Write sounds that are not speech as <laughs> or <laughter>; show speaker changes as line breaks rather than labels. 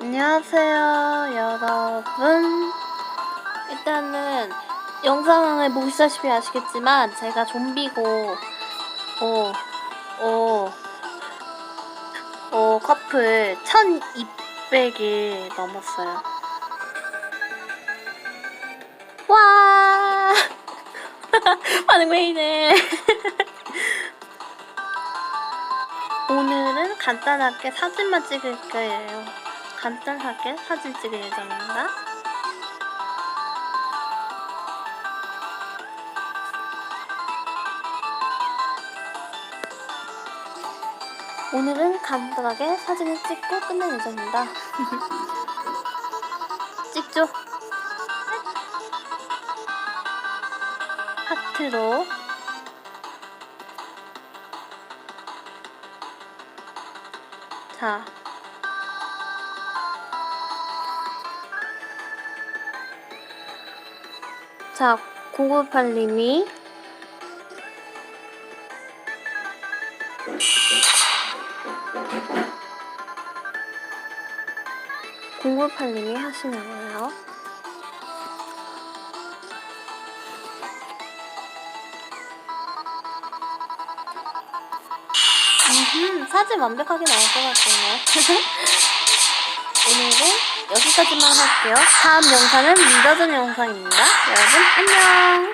안녕하세요, 여러분. 일단은 영상을 보시다시피 아시겠지만 제가 좀비고, 어, 어, 어, 커플 1200이 넘었어요. 와! <laughs> 반응 왜 이래? <laughs> 오늘은 간단하게 사진만 찍을 거예요. 간단하게 사진 찍을 예정입니다. 오늘은 간단하게 사진을 찍고 끝낼 예정입니다. <laughs> 찍죠? 하트로 자 자, 098님이 공구팔님이 하시나요? 음, 사진 완벽하게 나올 것 같네요. <laughs> 오늘은 여기까지만 할게요. 다음 영상은 믿어준 영상입니다. 여러분 안녕.